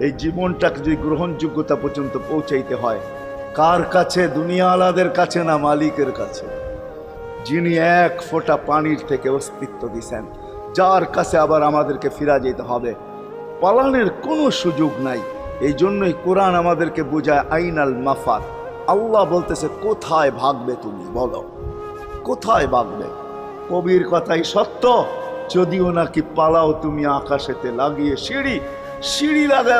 এই জীবনটাকে যদি গ্রহণযোগ্যতা পর্যন্ত পৌঁছাইতে হয়, কার কাছে? দুনিয়ালাদের কাছে না মালিকের কাছে? যিনি এক ফোঁটা পানির থেকে অস্তিত্ব দিছেন, যার কাছে আবার আমাদেরকে ফিরা যেতে হবে। পালানের কোনো সুযোগ নাই। এই জন্যই কোরআন আমাদেরকে বোঝায়, আইনাল মাফার আল্লাহ বলতেছে, কোথায় ভাগবে তুমি? বলো। কোথায় ভাগবে? কবির কথাই সত্য। যদিও নাকি পালাও তুমি আকাশেতে লাগিয়ে সিঁড়ি সিঁড়ি লাগায়